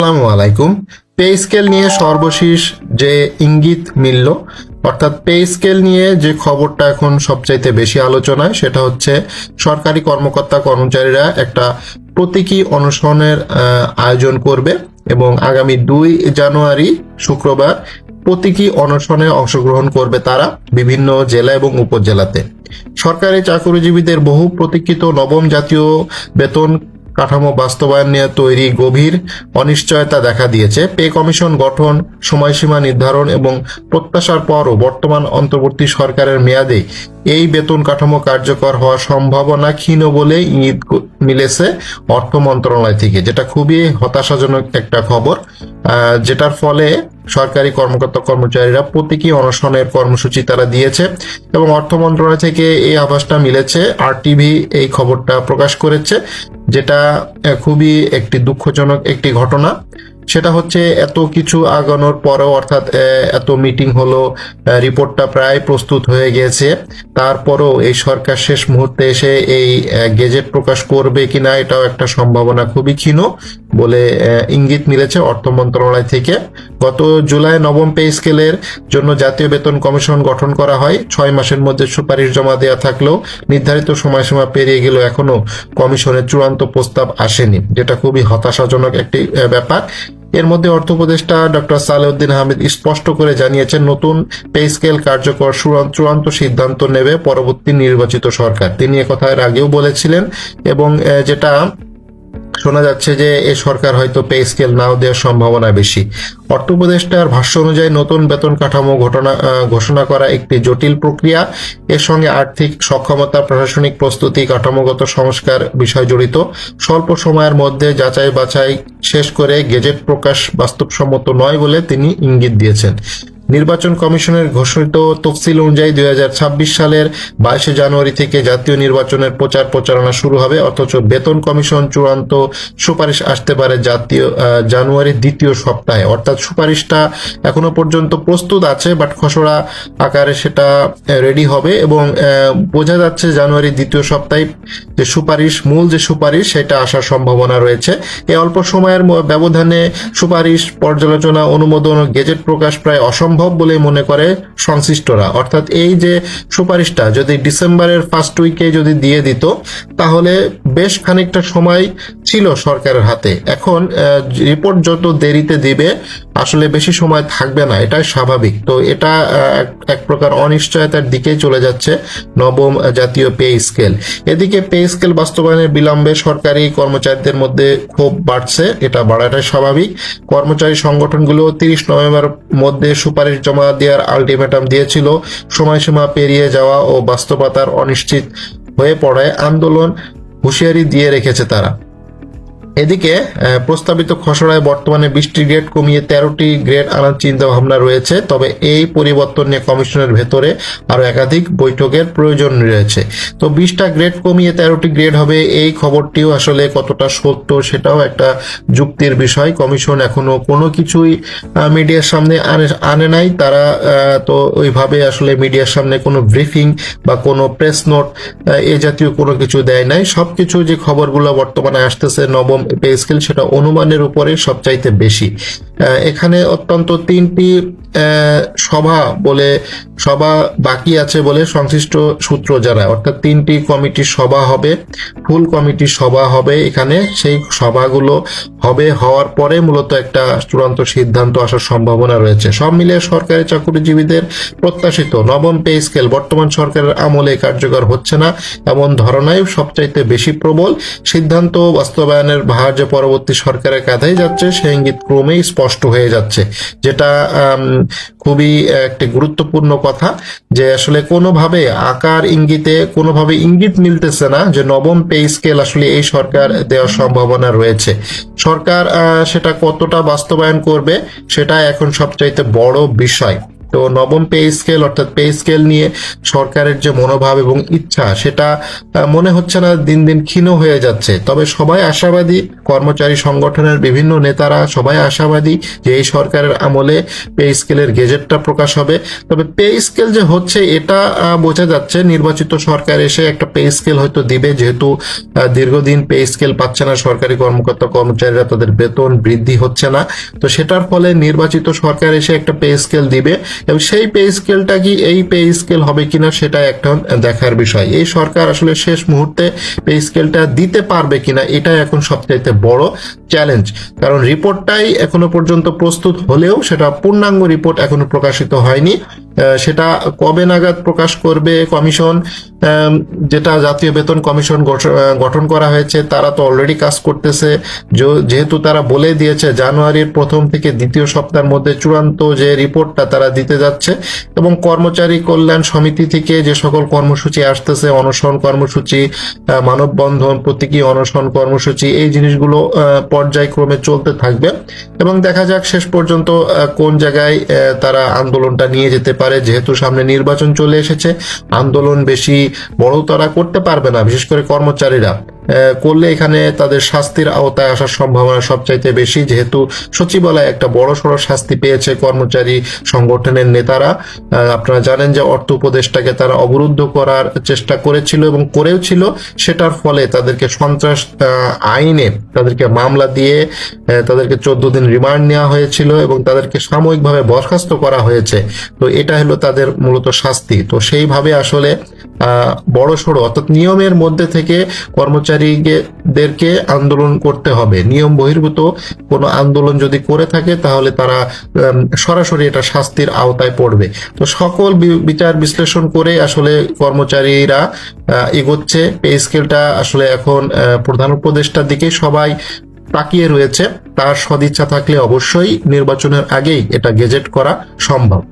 আসসালামু আলাইকুম। Pay scale নিয়ে সর্বশেষ যে ইঙ্গিত মিলল, অর্থাৎ পে স্কেল নিয়ে যে খবরটা এখন সবচাইতে বেশি আলোচনায়, সেটা হচ্ছে সরকারি কর্মকর্তা কর্মচারীরা একটা প্রতীকী অনশনের আয়োজন করবে এবং আগামী দুই জানুয়ারি শুক্রবার প্রতীকী অনশনে অংশগ্রহণ করবে তারা বিভিন্ন জেলা এবং উপজেলাতে। সরকারি চাকরিজীবীদের বহু প্রতীক্ষিত নবম জাতীয় বেতন কাঠামো বাস্তবায়ন নিয়ে তৈরি গভীর অনিশ্চয়তা দেখা দিয়েছে। পে কমিশন গঠন, সময়সীমা নির্ধারণ এবং প্রত্যাশার পরও বর্তমান অন্তর্বর্তী সরকারের মেয়াদে এই বেতন কাঠামো কার্যকর হওয়ার সম্ভাবনা ক্ষীণ বলে ইঙ্গিত মিলেছে অর্থ মন্ত্রণালয় থেকে, যেটা খুবই হতাশাজনক একটা খবর। যেটার ফলে সরকারি কর্মকর্তা কর্মচারীরা প্রতীকী অনশনের কর্মসূচি তারা দিয়েছে এবং অর্থ মন্ত্রণালয় থেকে এই আভাসটা মিলেছে। আর টিভি এই খবরটা প্রকাশ করেছে, যেটা খুবই একটি দুঃখজনক একটি ঘটনা। সেটা হচ্ছে এত কিছু আগানোর পরেও অর্থাৎ এত মিটিং হলো রিপোর্টটা প্রায় প্রস্তুত হয়ে গেছে। তারপরও এই সরকার শেষ মুহূর্তে এসে এই গেজেট প্রকাশ করবে কিনা এটাও একটা সম্ভাবনা খুবই ক্ষীণ। বলে ইঙ্গিত মিলেছে অর্থ মন্ত্রণালয় থেকে। গত জুলাই নবম পে স্কেলের জন্য জাতীয় বেতন কমিশন গঠন করা হয়। ছয় মাসের মধ্যে সুপারিশ জমা দেওয়া থাকলেও নির্ধারিত সময়সীমা পেরিয়ে গেলেও এখনও কমিশনের চূড়ান্ত প্রস্তাব আসেনি, যেটা খুবই হতাশাজনক একটি ব্যাপার। এর মধ্যে অর্থ উপদেষ্টা ডক্টর সালেউদ্দিন আহমেদ স্পষ্ট করে জানিয়েছেন, নতুন পে স্কেল কার্যকর চূড়ান্ত- চূড়ান্ত সিদ্ধান্ত নেবে পরবর্তী নির্বাচিত সরকার। তিনি একথা আগেও বলেছিলেন এবং যেটা শোনা যাচ্ছে যে এ সরকার হয়তো পে স্কেল নাও দেওয়ার সম্ভাবনা বেশি। অর্থ উপদেষ্টার ভাষ্য অনুযায়ী নতুন বেতন কাঠামো ঘটনা ঘোষণা করা একটি জটিল প্রক্রিয়া। এর সঙ্গে আর্থিক সক্ষমতা, প্রশাসনিক প্রস্তুতি, কাঠামোগত সংস্কার বিষয় জড়িত। স্বল্প সময়ের মধ্যে যাচাই বাছাই শেষ করে গেজেট প্রকাশ বাস্তবসম্মত নয় বলে তিনি ইঙ্গিত দিয়েছেন। নির্বাচন কমিশনের ঘোষিত তফসিল অনুযায়ী দুই হাজার ছাব্বিশ সালের বাইশে জানুয়ারি থেকে জাতীয় নির্বাচনের প্রচার প্রচারণা শুরু হবে, অথচ বেতন কমিশন চূড়ান্ত সুপারিশ আসতে পারে জাতীয় জানুয়ারির দ্বিতীয় সপ্তাহে। অর্থাৎ সুপারিশটা এখনও পর্যন্ত প্রস্তুত আছে, বাট খসড়া আকারে সেটা রেডি হবে এবং বোঝা যাচ্ছে জানুয়ারির দ্বিতীয় সপ্তাহে যে সুপারিশ, মূল যে সুপারিশ, সেটা আসার সম্ভাবনা রয়েছে। এই অল্প সময়ের ব্যবধানে সুপারিশ, পর্যালোচনা, অনুমোদন ও গেজেট প্রকাশ প্রায় অসম্ভব। বলে মনে করে সংশ্লিষ্টরা। অর্থাৎ এই যে সুপারিশটা যদি ডিসেম্বরের ফার্স্ট উইকে যদি দিয়ে দিত, তাহলে বেশ খানিকটা সময় ছিল সরকারের হাতে। এখন রিপোর্ট যত দেরিতে দিবে, আসলে বেশি সময় থাকবে না, এটাই স্বাভাবিক। তো এটা এক প্রকার অনিশ্চয়তার দিকে চলে যাচ্ছে নবম জাতীয় পে স্কেল। এদিকে পে স্কেল বাস্তবায়নের বিলম্বে সরকারি কর্মচারীদের মধ্যে ক্ষোভ বাড়ছে, এটা বাড়াটাই স্বাভাবিক। কর্মচারী সংগঠনগুলো তিরিশ নভেম্বর মধ্যে সুপারিশ জমা দেওয়ার আলটিমেটাম দিয়েছিল। সময়সীমা পেরিয়ে যাওয়া ও বাস্তবতার অনিশ্চিত হয়ে পড়ায় আন্দোলন হুঁশিয়ারি দিয়ে রেখেছে তারা। এদিকে প্রস্তাবিত খসড়ায় বর্তমানে বিশটি গ্রেড কমিয়ে তেরোটি গ্রেড আনার চিন্তা ভাবনা রয়েছে, তবে এই পরিবর্তন নিয়ে কমিশনের ভেতরে আরও একাধিক বৈঠকের প্রয়োজন রয়েছে। তো বিশটা গ্রেড কমিয়ে তেরোটি গ্রেড হবে, এই খবরটিও আসলে কতটা সত্য সেটাও একটা যুক্তির বিষয়। কমিশন এখনও কোনো কিছুই মিডিয়ার সামনে আনে আনে নাই। তারা তো ওইভাবে আসলে মিডিয়ার সামনে কোনো ব্রিফিং বা কোনো প্রেস নোট এ জাতীয় কোনো কিছু দেয় নাই। সবকিছু যে খবরগুলো বর্তমানে আসতেছে নবম পে স্কেল সেটা অনুমানের উপরে সবচাইতে বেশি। এখানে অত্যন্ত তিনটি সভা বলে, সভা বাকি আছে বলে সংশ্লিষ্ট সূত্র যারা অর্থাৎ তিনটি কমিটির সভা হবে, ফুল কমিটির সভা হবে এখানে। সেই সভাগুলো হবে, হওয়ার পরে মূলত একটা চূড়ান্ত সিদ্ধান্ত আসার সম্ভাবনা রয়েছে। সব মিলিয়ে সরকারি চাকরিজীবীদের প্রত্যাশিত নবম পে স্কেল বর্তমান সরকারের আমলে কার্যকর হচ্ছে না এমন ধারণাই সবচাইতে বেশি প্রবল। সিদ্ধান্ত বাস্তবায়নের ভার যে পরবর্তী সরকারের কাঁধেই যাচ্ছে, সে ইঙ্গিত ক্রমেই স্পষ্ট হয়ে যাচ্ছে। যেটা খুবই একটি গুরুত্বপূর্ণ কথা যে আসলে কোনোভাবে আকার ইঙ্গিতে, কোনোভাবে ইঙ্গিত মিলতেছে না যে নবম পে স্কেল আসলে এই সরকার দেওয়ার সম্ভাবনা রয়েছে। সরকার সেটা কতটা বাস্তবায়ন করবে সেটা এখন সবচাইতে বড় বিষয়। তো নবম পে স্কেল অর্থাৎ পে স্কেল নিয়ে সরকারের যে মনোভাব এবং ইচ্ছা, সেটা মনে হচ্ছে না দিন দিন ক্ষীণ হয়ে যাচ্ছে। তবে সবাই আশাবাদী, কর্মচারী সংগঠনের বিভিন্ন নেতারা সবাই আশাবাদী যে এই সরকারের আমলে পে স্কেলের গেজেটটা প্রকাশ হবে। তবে পে স্কেল যে হচ্ছে, এটা বোঝা যাচ্ছে নির্বাচিত সরকার এসে একটা পে স্কেল হয়তো দিবে, যেহেতু দীর্ঘদিন পে স্কেল পাচ্ছে না সরকারি কর্মকর্তা কর্মচারীরা, তাদের বেতন বৃদ্ধি হচ্ছে না। তো সেটার ফলে নির্বাচিত সরকার এসে একটা পে স্কেল দিবে। এবং সেই পে স্কেলটা কি এই পে স্কেল হবে কিনা সেটা একটা দেখার বিষয়। এই সরকার আসলে শেষ মুহূর্তে পে স্কেলটা দিতে পারবে কিনা এটা এখন সবচাইতে বড় চ্যালেঞ্জ কারণ রিপোর্টটাই এখনও পর্যন্ত প্রস্তুত হলেও সেটা পূর্ণাঙ্গ রিপোর্ট এখনও প্রকাশিত হয়নি। সেটা কবে নাগাদ প্রকাশ করবে কমিশন? যেটা জাতীয় বেতন কমিশন গঠন করা হয়েছে, তারা তো অলরেডি কাজ করতেছে। যেহেতু তারা বলে দিয়েছে, জানুয়ারির প্রথম থেকে দ্বিতীয় সপ্তাহের মধ্যে চূড়ান্ত যে রিপোর্টটা তারা দিতে যাচ্ছে এবং কর্মচারী কল্যাণ সমিতি থেকে যে সকল কর্মসূচি আসতেছে, অনশন কর্মসূচি মানববন্ধন, প্রতীকী অনশন কর্মসূচি, এই জিনিসগুলো পর্যায়ক্রমে চলতে থাকবে। এবং দেখা যাক শেষ পর্যন্ত কোন জায়গায় তারা আন্দোলনটা নিয়ে যেতে পারে। যেহেতু সামনে নির্বাচন চলে এসেছে, আন্দোলন বেশি বড় তারা করতে পারবে না, বিশেষ করে কর্মচারীরা। করলে এখানে তাদের শাস্তির আওতায় আসার সম্ভাবনা সবচাইতে বেশি, যেহেতু সচিবালয় একটা বড় সড়ো শাস্তি পেয়েছে কর্মচারী সংগঠনের নেতারা। আপনারা জানেন যে অর্থ উপদেষ্টাকে তারা অবরুদ্ধ করার চেষ্টা করেছিল এবং করেও ছিল সেটার ফলে তাদেরকে সন্ত্রাস আইনে তাদেরকে মামলা দিয়ে তাদেরকে চোদ্দ দিন রিমান্ড নেওয়া হয়েছিল এবং তাদেরকে সাময়িকভাবে বরখাস্ত করা হয়েছে। তো এটা হলো তাদের মূলত শাস্তি। তো সেইভাবে আসলে বড় সড়ো, অর্থাৎ নিয়মের মধ্যে থেকে কর্মচারীদেরকে আন্দোলন করতে হবে। নিয়ম বহির্ভূত, কোনো আন্দোলন যদি করে থাকে, তাহলে তারা সরাসরি এটা শাস্তির আওতায় পড়বে। তো সকল বিচার বিশ্লেষণ করে আসলে কর্মচারীরা এগোচ্ছে। পে স্কেলটা আসলে এখন প্রধান উপদেষ্টার দিকে সবাই তাকিয়ে রয়েছে। তার সদিচ্ছা থাকলে অবশ্যই নির্বাচনের আগেই এটা গেজেট করা সম্ভব।